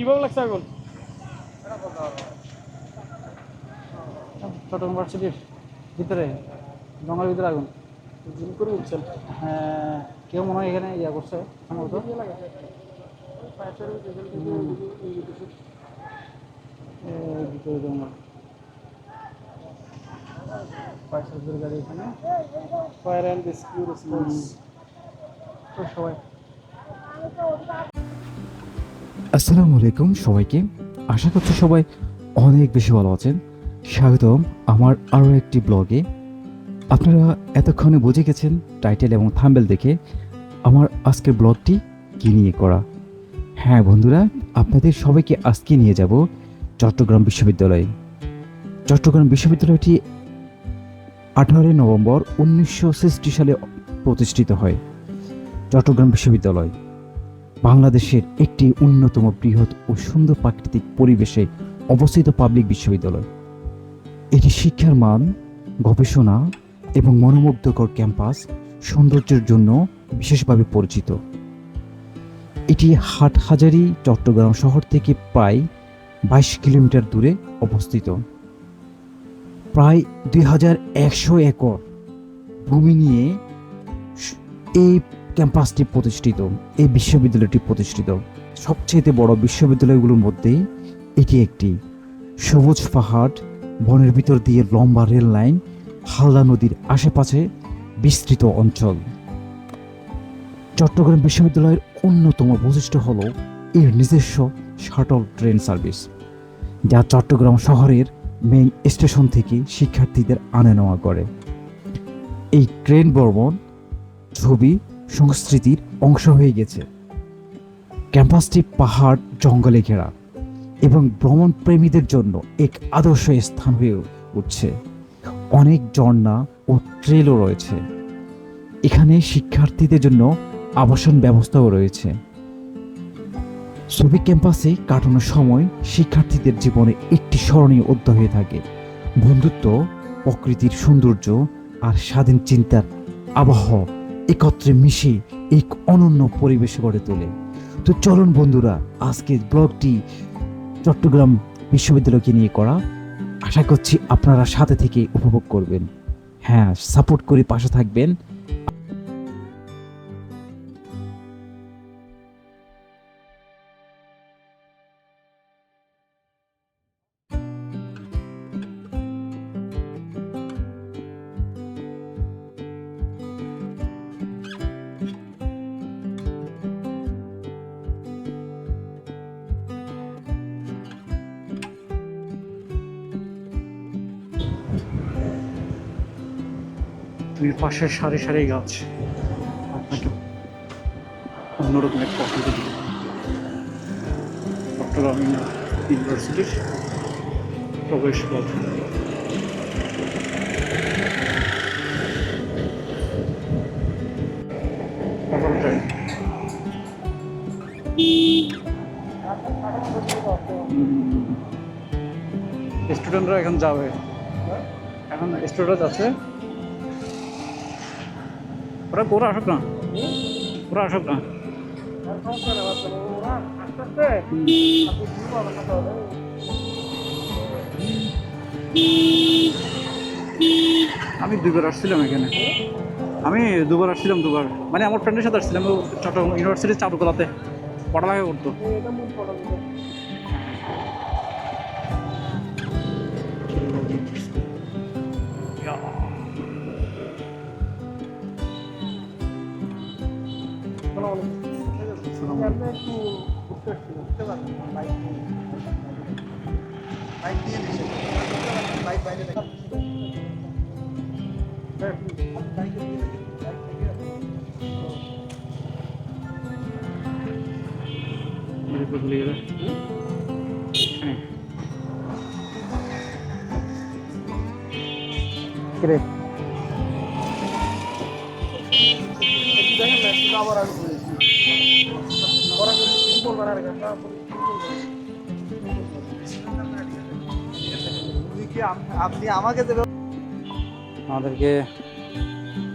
কীভাবে লাগছে আগুন? চট্টগ্রাম ইউনিভার্সিটির ভিতরে জঙ্গলের ভিতরে আগুন। জুম করে উঠছেন? হ্যাঁ কেউ মনে হয় এখানে ইয়া করছে সম্ভবত। ভিতরে জঙ্গল। ফায়ার গাড়ি এখানে। ফায়ার অ্যান্ড রেস্কিউ রেসপন্স তো সবাই। আসসালামু আলাইকুম সবাইকে। আশা করছি সবাই অনেক বেশি ভালো আছেন। স্বাগতম আমার আরও একটি ব্লগে। আপনারা এতক্ষণে বুঝে গেছেন টাইটেল এবং থাম্বেল দেখে আমার আজকের ব্লগটি কী নিয়ে করা। হ্যাঁ বন্ধুরা, আপনাদের সবাইকে আজকে নিয়ে যাব চট্টগ্রাম বিশ্ববিদ্যালয়ে। চট্টগ্রাম বিশ্ববিদ্যালয়টি আঠারোই নভেম্বর উনিশশো ছেষট্টি সালে প্রতিষ্ঠিত হয়। চট্টগ্রাম বিশ্ববিদ্যালয়। বাংলাদেশের একটি অন্যতম বৃহৎ ও সুন্দর প্রাকৃতিক পরিবেশে অবস্থিত পাবলিক বিশ্ববিদ্যালয়। এটি শিক্ষার মান, গবেষণা এবং মনোমুগ্ধকর ক্যাম্পাস সৌন্দর্যের জন্য বিশেষভাবে পরিচিত। এটি হাটহাজারী, চট্টগ্রাম শহর থেকে প্রায় বাইশ কিলোমিটার দূরে অবস্থিত। প্রায় দুই হাজার একশো একর ভূমি নিয়ে এই ক্যাম্পাসটি প্রতিষ্ঠিত, এই বিশ্ববিদ্যালয়টি প্রতিষ্ঠিত। সবচেয়ে বড় বিশ্ববিদ্যালয়গুলোর মধ্যে এটি একটি। সবুজ পাহাড়, বনের ভিতর দিয়ে লম্বা রেল লাইন, হালদা নদীর আশেপাশে বিস্তৃত অঞ্চল। চট্টগ্রাম বিশ্ববিদ্যালয়ের অন্যতম বৈশিষ্ট্য হল এর নিজস্ব শাটল ট্রেন সার্ভিস, যা চট্টগ্রাম শহরের মেইন স্টেশন থেকে শিক্ষার্থীদের আনে নেওয়া করে। এই ট্রেন ভ্রমণ ছবি সংস্কৃতির অংশ হয়ে গেছে। ক্যাম্পাসটি পাহাড়, জঙ্গলে ঘেরা এবং ভ্রমণ প্রেমীদের জন্য এক আদর্শ স্থান হয়ে উঠছে। অনেক ঝর্ণা ও ট্রেলও রয়েছে। এখানে শিক্ষার্থীদের জন্য আবাসন ব্যবস্থাও রয়েছে। ছবি ক্যাম্পাসে কাটানোর সময় শিক্ষার্থীদের জীবনে একটি স্মরণীয় অধ্যায় হয়ে থাকে। বন্ধুত্ব, প্রকৃতির সৌন্দর্য আর স্বাধীন চিন্তার আবহাওয়া একত্রে মিশে এক অনন্য পরিবেশ গড়ে তোলে। তো চলুন বন্ধুরা আজকে ব্লগটি চট্টগ্রাম বিশ্ববিদ্যালয়কে নিয়ে করা। আশা করছি আপনারা সাথে থেকে উপভোগ করবেন। হ্যাঁ সাপোর্ট করে পাশে থাকবেন। দুই পাশে সারি সারি গাছ। আপনাকে অন্যরকম এক প্রকৃতি দিবে ইউনিভার্সিটির প্রবেশ পথ। স্টুডেন্টরা এখন যাবে। এখন স্টুডেন্ট যাচ্ছে ওরা ওরা আসুক না। ওরা আসুক না। আমি দুবার আসছিলাম এখানে। আমি দুবার আসছিলাম দুবার। মানে আমার ফ্রেন্ডের সাথে আসছিলাম চট্টগ্রাম ইউনিভার্সিটির চারুকলাতে। পড়ালেখা করতো। আসছি বুঝতে পারবেন বাইক নিয়ে বাইক নিয়ে নিচ্ছে। আপনি আমাকে দেবে? আমাদেরকে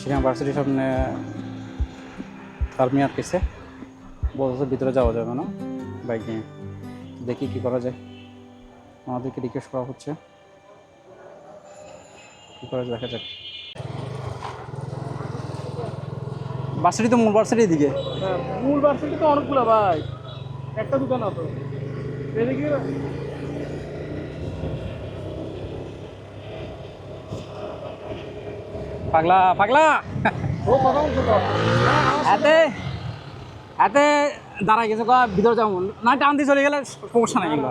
সিনেমা ভার্সিটির সামনে আর্মি আটকেছে বলছে ভিতরে যাওয়া যাবে না বাইক নিয়ে। দেখি কি করা যায়। আমাদেরকে রিকোয়েস্ট করা হচ্ছে। কি করা যায় দেখা যাক। বাসটি তো মূল বাসটির দিকে। হ্যাঁ মূল ভার্সিটি তো অনেকগুলো ভাই। একটা দোকান আছে এদিকে পাগলা পাগলা। হাতে হাতে দাঁড়ায় গেছে ভিতরে যাব না টান দিয়ে চলে গেলে সমস্যা নাই এগুলো।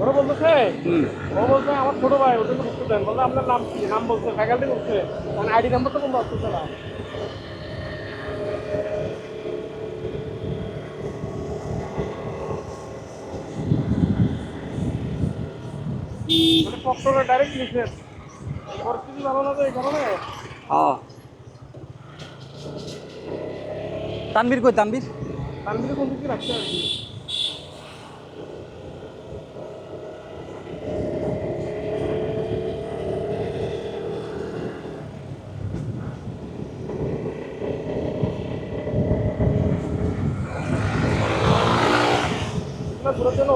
ওরা বলতেছে হুম। ও বলছে আমার ছোট ভাই ওটা তো বুঝতে দেন। আপনার নাম কি? নাম বলছে ফ্যাকাল্টি বলছে। আইডি নাম্বার তো কোনো আসতেছে না। ডাইরেক্ট লিখেন পরিস্থিতি ভালো না তো এই কারণে? ও তানবীর কই তানবীর তানবিরে কোন দিকে রাখতে আর কি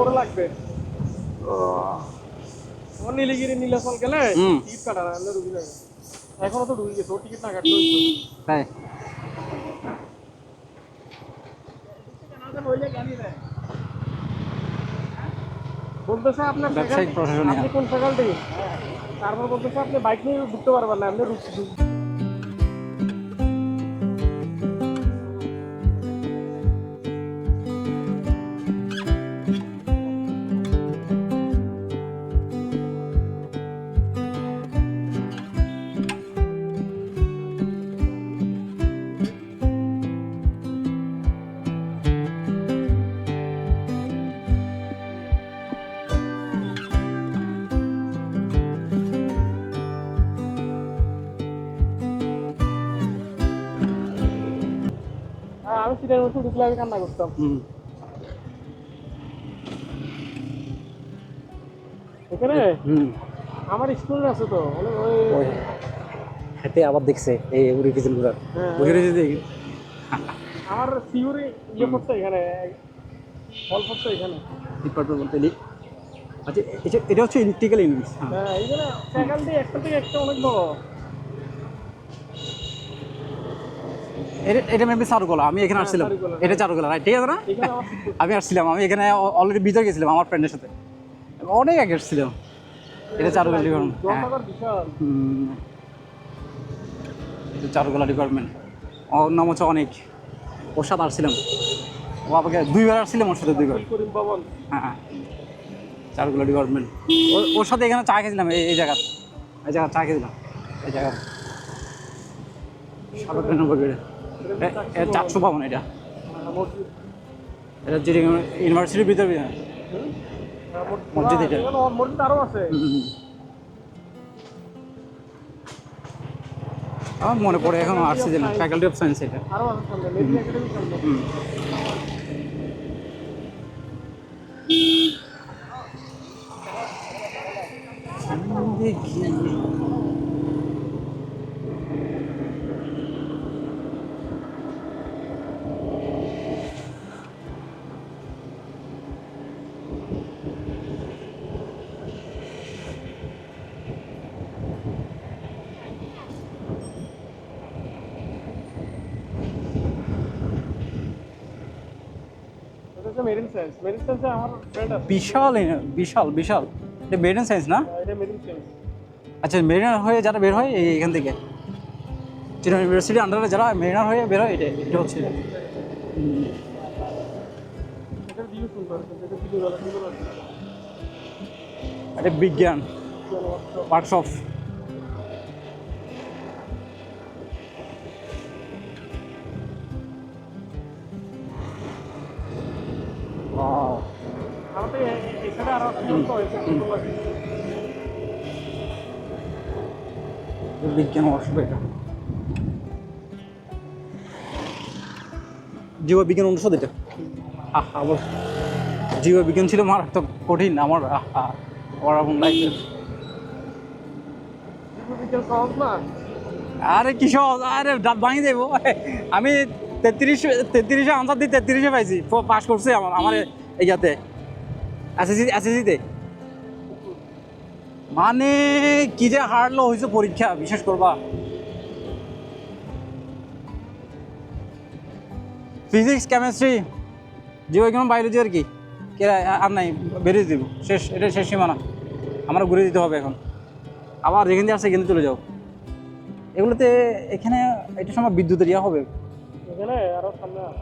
ওরা লাগবে। নীলগিরি নীলাচল গেলে টিকিট কাটা না এমনি যাবে। এখনও তো ঢুকে গেছে ওর টিকিট না কাটলে। তাই। বলতেছে আপনার ব্যবসায়িক প্রশাসন আপনি কোন ফ্যাকাল্টি তারপর বলতেছে আপনি বাইক নিয়ে ঢুকতে পারবেন না আপনি রুক- ঢুকলে আমি কান্না করতাম। এখানে? আমার স্টুডেন্ট আছে তো মানে ওই আবার দেখছে এই উড়ে গেছিল ঘুরার হ্যাঁ, আমার সিউরি ইয়ে করছে এখানে ফল করছে এখানে। ডিপার্টমেন্ট বলতে লিখ আচ্ছা এটা- হচ্ছে ইলেকট্রিক্যাল ইউনিটস হ্যাঁ হ্যাঁ এইখানে ফ্যাকাল্টি একটা থেকে একটা অনেক বড়। এটা এটা মেবি চারুকলা আমি এখানে হ্যাঁ, আসছিলাম। এটা চারুকলা রাইট ঠিক আছে না? আমি আসছিলাম আমি এখানে অলরেডি ভিতরে গেছিলাম আমার ফ্রেন্ডের সাথে। অনেক আগে এসেছিলাম এটা চারুকলা ডিপার্টমেন্ট হ্যাঁ। চারুকলা ডিপার্টমেন্ট ওর নাম হচ্ছে অনেক। ওর সাথে আসছিলাম। ও আমাকে দুইবার আসছিলাম ওর সাথে দুইবার। হ্যাঁ চারুকলা ডিপার্টমেন্ট ওর সাথে এখানে চা খেয়েছিলাম এই এই জায়গা এই জায়গা চা খেয়েছিলাম। এই জায়গা নম্বর গেটে। চারশো পাবন এটা। এটা যে ইউনিভার্সিটির ভিতরে মসজিদ এটা। আমার মনে পড়ে এখন যে ফ্যাকাল্টি অফ সায়েন্স এটা আরও আছে সামনে মেডিকেল একাডেমি সামনে হুম। দেখি এটা হচ্ছে মেরিন সায়েন্স। মেরিন সায়েন্সে আমার ফ্রেন্ড আছে। বিশাল বিশাল বিশাল। এটা মেরিন সায়েন্স না? হ্যাঁ, এটা মেরিন সায়েন্স। আচ্ছা মেরিনার হয়ে যারা বের হয় এখান থেকে। চিনা ইউনিভার্সিটির আন্ডারে যারা মেরিনার হয়ে বের হয় এটা এটা হচ্ছে এটা। বিজ্ঞান। ওয়ার্কশপ বিজ্ঞান এটা। জীববিজ্ঞান অনুষদ এটা? আহা আমার জীববিজ্ঞান ছিল মারাত্মক কঠিন আমার আহা লাইফের বিজ্ঞান আরে কি সহজ আরে দাঁত ভাঙিয়ে দেবো। আমি তেত্রিশ তেত্রিশে আনসার দিয়ে তেত্রিশে পাইছি পাস করছে আমার আমার ইয়াতে এসএসসি এসএসসিতে মানে কি যে হারলো হয়েছে পরীক্ষা বিশেষ করবা? ফিজিক্স কেমিস্ট্রি জীববিজ্ঞান বায়োলজি আর কি। আর নাই বেরিয়ে দিব। শেষ এটা শেষ সীমানা। আমরা ঘুরে দিতে হবে এখন। আবার যেখান দিয়ে আসছে এখানে চলে যাও। এগুলোতে এখানে এটা সময় বিদ্যুতের ইয়া হবে।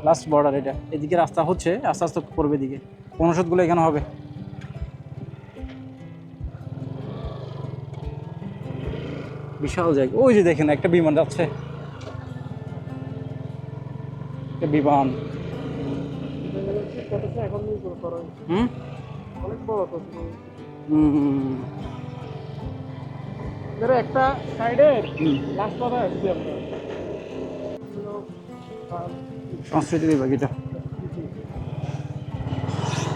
লাস্ট বর্ডার এটা। এদিকে রাস্তা হচ্ছে আস্তে আস্তে করবে এদিকে অনুষদগুলো এখানে হবে। বিশাল জায়গা। ওই যে দেখেন, একটা বিমান যাচ্ছে। বিমান। হুম? একটা সাইডে সংস্কৃতি বিভাগ এটা।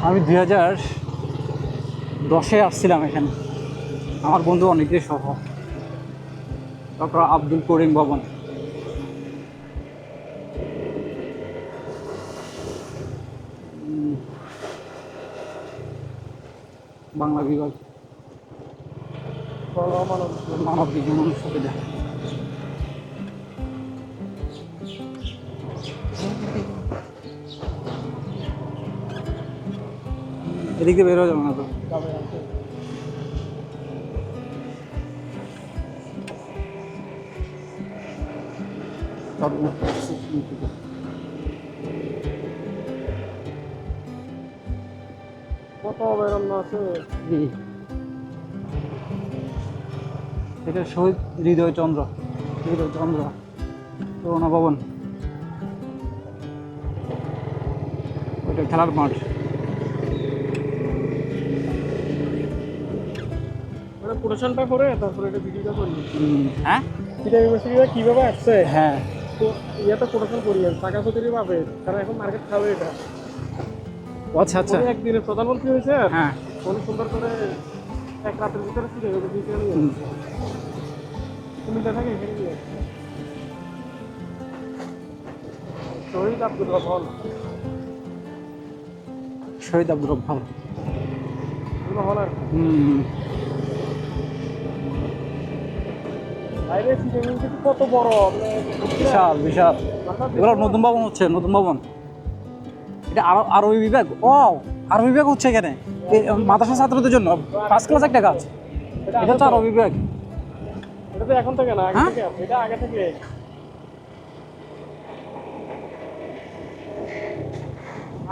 আমি দুই হাজার দশে আসছিলাম এখানে। আমার বন্ধু অনেকে সহ। ডক্টর আব্দুল করিম ভবন। বাংলা বিভাগ। মানব বিজ্ঞান এদিক বেরোয় যাবে না তো? কত বেরোন আছে। এটা শহীদ হৃদয় চন্দ্র হৃদয় চন্দ্র করোনা ভবন। ওইটা খেলার মাঠ। কোটেশনটা করে তারপরে এটা ভিডিওটা করি হ্যাঁ? এটা ইউনিভার্সিটিটা কীভাবে আসছে? হ্যাঁ। তো ইয়েটা কোটেশন করি টাকা সতেরই পাবে কারণ এখন মার্কেট খাবে এটা। আচ্ছা আচ্ছা। একদিনে প্রধানমন্ত্রী হয়েছে হ্যাঁ। উনি সুন্দর করে এক রাতের ভিতরে ফিরে গেছে। তুমি এখানে গিয়ে শহীদ আব্দুল রহমান। শহীদ আব্দুর রহমান। হুম বাইরে সিনেমিং কিন্তু কত বড় বিশাল বিশাল। এগুলো নতুন ভবন হচ্ছে নতুন ভবন। এটা আরও আরবি বিভাগ? ও আরবি বিভাগ হচ্ছে এখানে। মাদ্রাসা ছাত্রদের জন্য। ফার্স্ট ক্লাস একটা কাজ এটা হচ্ছে আরবি বিভাগ। এটা তো এখন থেকে না। এটা আগে থেকে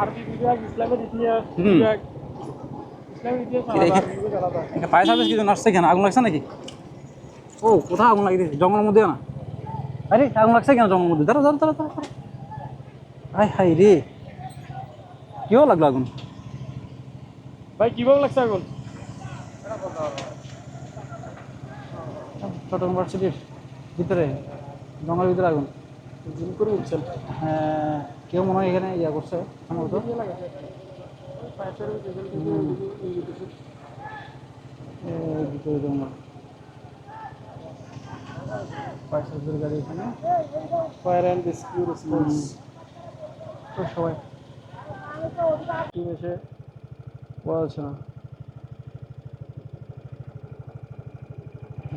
আরবি বিভাগ ইসলামের ইতিহাস বিভাগ ইসলামের ইতিহাস ফায়ার সার্ভিস কিছু আসছে কেন আগুন লাগছে নাকি? ও কোথায় আগুন লাগিয়ে দিয়েছে জঙ্গলের মধ্যে না? আরে আগুন লাগছে কেন জঙ্গলের মধ্যে? দাঁড়া দাঁড়া দাঁড়া দাঁড়া। হাই হাই রে। কেউ লাগল আগুন? ভাই কীভাবে লাগছে এখন ছোট ইউনিভার্সিটির ভিতরে জঙ্গলের ভিতরে আগুন। জুম করে উঠছেন। হ্যাঁ কেউ মনে হয় এখানে ইয়া করছে সম্ভবত। ভিতরে জঙ্গল। গাড়ি এখানে। ফায়ার অ্যান্ড রেস্কিউ রেসপন্স তো সবাই টিম এসে পড়াচ্ছে না।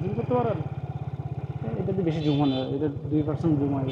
জুম করতে পারেন? এটাতে বেশি জুম হয় না, এটা দুই পার্সেন্ট জুম হয়।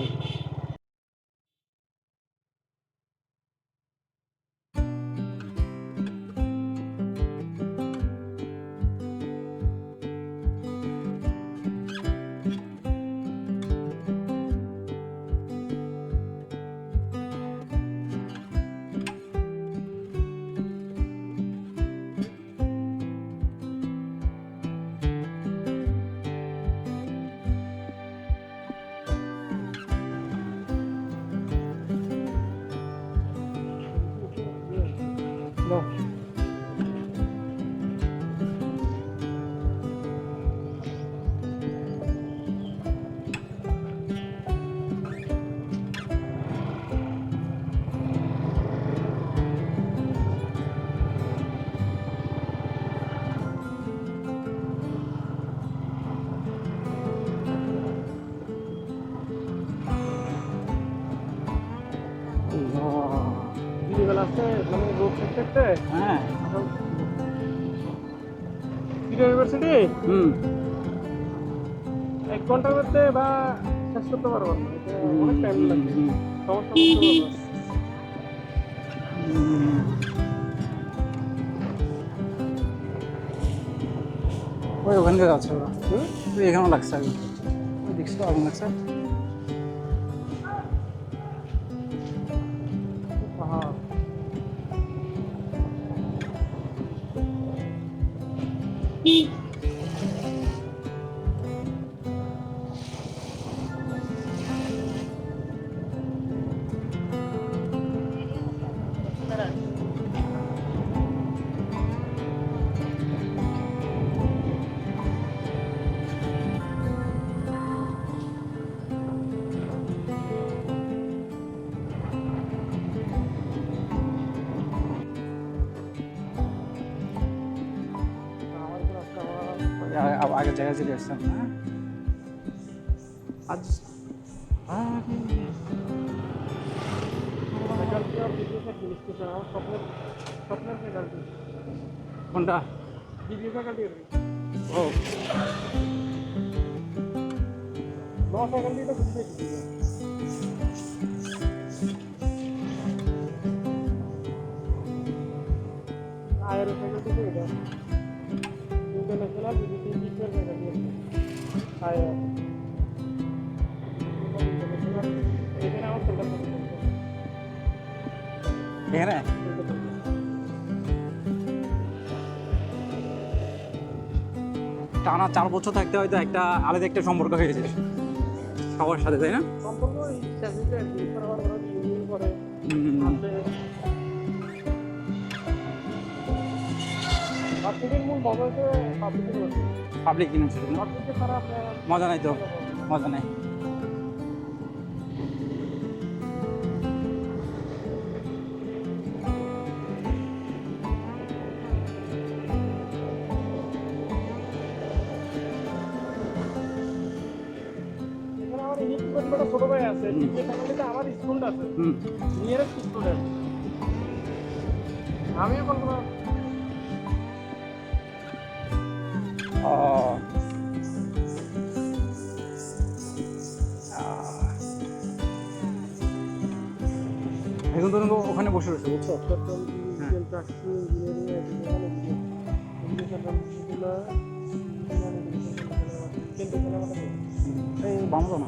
লাস্টে মানে রোড সেক্টরতে হ্যাঁ। ইউনিভার্সিটি হুম। এক ঘণ্টার মধ্যে বা শেষ করতে পারব অনেক টাইম লাগবে। সমস্যা। ওই ওখান থেকে যাচ্ছে ওরা? এখানেও লাগছে আগে। দেখছি তো আগুন লাগছে? আমার আমার স্বপ্নের স্বপ্নের ফ্যাকাল্টি কোনটা? ও। আয়ের ফ্যাকাল্টি সেন্টার এখানে? টানা চার বছর থাকতে হয়তো একটা আলাদা একটা সম্পর্ক হয়েছে সবার সাথে তাই না? সম্পর্ক ভার্সিটির মূল হচ্ছে পাবলিক ইউনিভার্সিটি মজা নাই তো? মজা নেই। ছোট ভাই আছে আমার স্টুডেন্ট আছে। এখন তো ওখানে বসে রয়েছে বুঝছ? হ্যাঁ। না?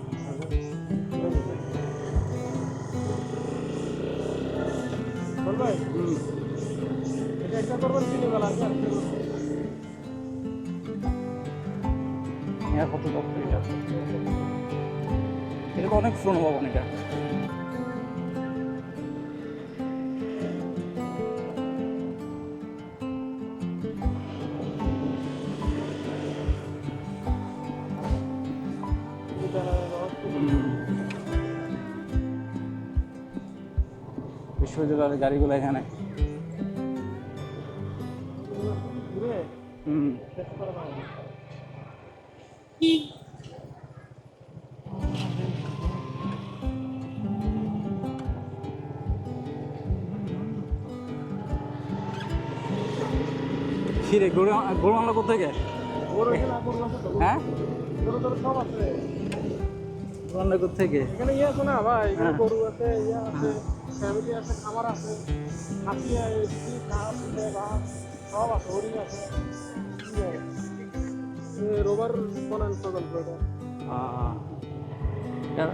এটা একটা করবেন তিন বেলা আর কত এটা। এটা অনেক পুরনো ভবন এটা। বিশ্ববিদ্যালয়ের গাড়িগুলো এখানে। হুম। করা গরু গরু আনলো কোথেকে হ্যাঁ? আনলো কোথেকে এখানে ইয়ে আছে না ভাই এখানে হ্যাঁ। গরু আছে ইয়ে আছে ফ্যামিলি আছে খামার আছে হাতি আছে ঘাস সব আছে হরিণ আছে রোবার বনান প্রকল্প এটা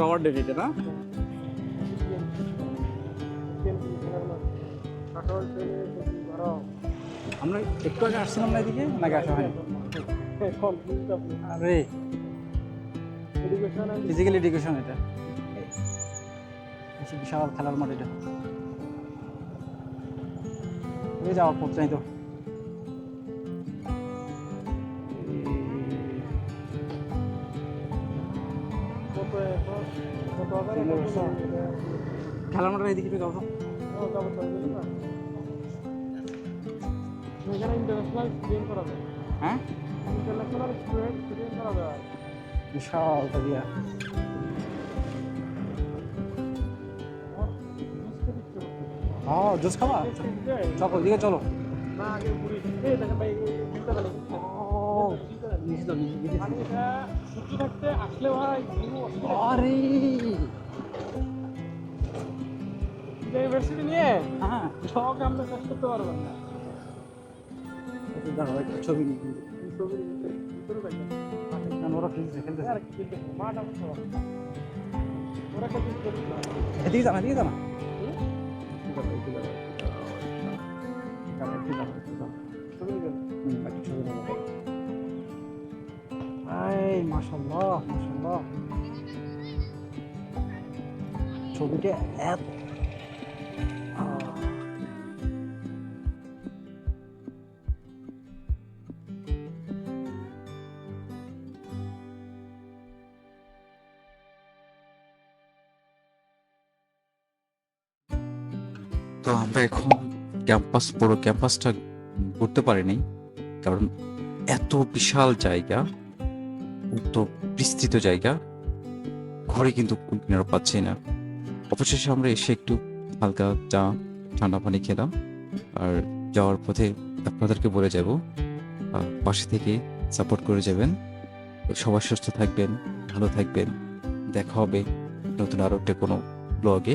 রবার ডেট না? আমরা একটু আগে আসছিলাম না এদিকে নাকি আসা হয়নি? আরে। ফিজিক্যাল এডুকেশন এটা। বিশাল খেলার মাঠ এটা। যাওয়ার পথ চাই তো। খেলার মাঠের এদিকে একটু যাও তো। ইন্টারন্যাশনাল স্টুডেন্ট করা যায় হ্যাঁ? ইন্টারন্যাশনাল স্টুডেন্ট স্টুডেন্ট করা যায়। বিশাল করতেছে ও জুস খাবা? চলো ওদিকে চলো। আরে। ইউনিভার্সিটি নিয়ে? হ্যাঁ। সব আমরা শেষ করতে না। ছবি ওরা খেলতেছে খেলতেছে এদিকে জানা এদিকে জানা মাশাল্লাহ মাশাল্লাহ ছবিটা এত তো আমরা এখন ক্যাম্পাস, পুরো ক্যাম্পাসটা ঘুরতে পারিনি, কারণ এত বিশাল জায়গা এত বিস্তৃত জায়গা, ঘরে কিন্তু কিনারা পাচ্ছি না। অবশেষে আমরা এসে একটু হালকা চা, ঠান্ডা পানি খেলাম, আর যাওয়ার পথে আপনাদেরকে বলে যাব পাশে থেকে সাপোর্ট করে যাবেন। সবাই সুস্থ থাকবেন, ভালো থাকবেন। দেখা হবে নতুন আরও একটা কোনো ব্লগে।